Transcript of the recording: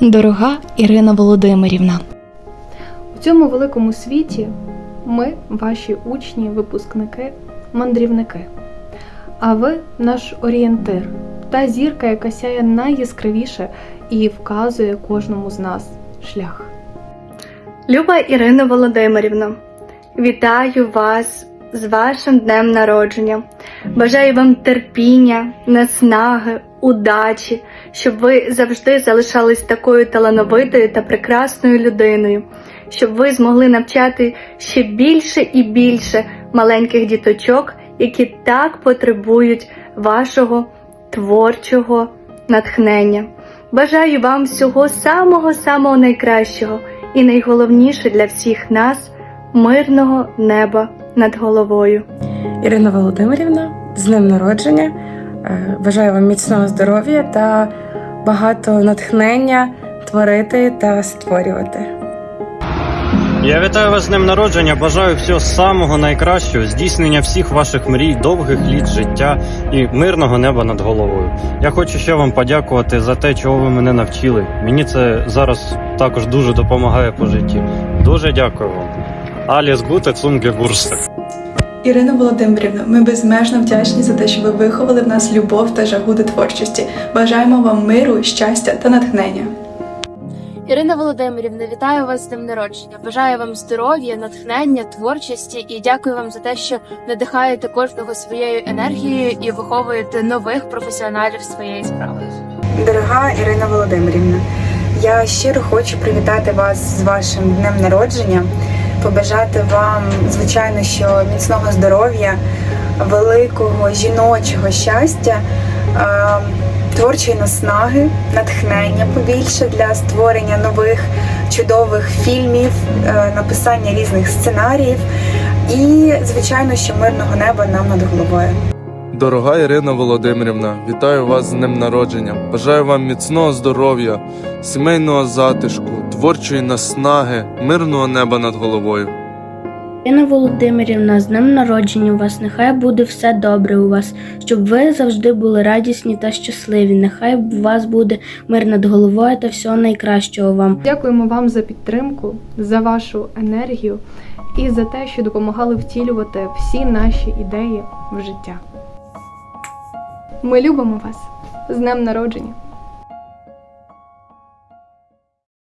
Дорога Ірина Володимирівна, У цьому великому світі ми, ваші учні, випускники, мандрівники. А ви наш орієнтир, та зірка, яка сяє найяскравіше і вказує кожному з нас шлях. Люба Ірина Володимирівна, вітаю вас з вашим днем народження. Бажаю вам терпіння, наснаги, удачі, щоб ви завжди залишались такою талановитою та прекрасною людиною, щоб ви змогли навчати ще більше і більше маленьких діточок, які так потребують вашого творчого натхнення. Бажаю вам всього самого самого найкращого і найголовніше для всіх нас мирного неба над головою. Ірина Володимирівна, з днем народження. Е, Бажаю вам міцного здоров'я та багато натхнення творити та створювати. Я вітаю вас з днем народження. Бажаю всього самого найкращого, здійснення всіх ваших мрій, довгих літ життя і мирного неба над головою. Я хочу ще вам подякувати за те, чого ви мене навчили. Мені це зараз також дуже допомагає по житті. Дуже дякую вам. Аліс Гуте Цунге Бурсте. Ірина Володимирівна, ми безмежно вдячні за те, що ви виховали в нас любов та жагу до творчості. Бажаємо вам миру, щастя та натхнення. Ірина Володимирівна, вітаю вас з днем народження. Бажаю вам здоров'я, натхнення, творчості і дякую вам за те, що надихаєте кожного своєю енергією і виховуєте нових професіоналів своєї справи. Дорога Ірина Володимирівна, я щиро хочу привітати вас з вашим днем народження, побажати вам, звичайно, що міцного здоров'я, великого жіночого щастя, е, творчої наснаги, натхнення побільше для створення нових чудових фільмів, е, написання різних сценаріїв і, звичайно, що мирного неба нам над головою. Дорога Ірина Володимирівна, вітаю вас з днем народження. Бажаю вам міцного здоров'я, сімейного затишку, творчої наснаги, мирного неба над головою. Ірина Володимирівна, з днем народження у вас, нехай буде все добре у вас, щоб ви завжди були радісні та щасливі. Нехай у вас буде мир над головою та всього найкращого вам. Дякуємо вам за підтримку, за вашу енергію і за те, що допомагали втілювати всі наші ідеї в життя. Ми любимо вас з днем народження!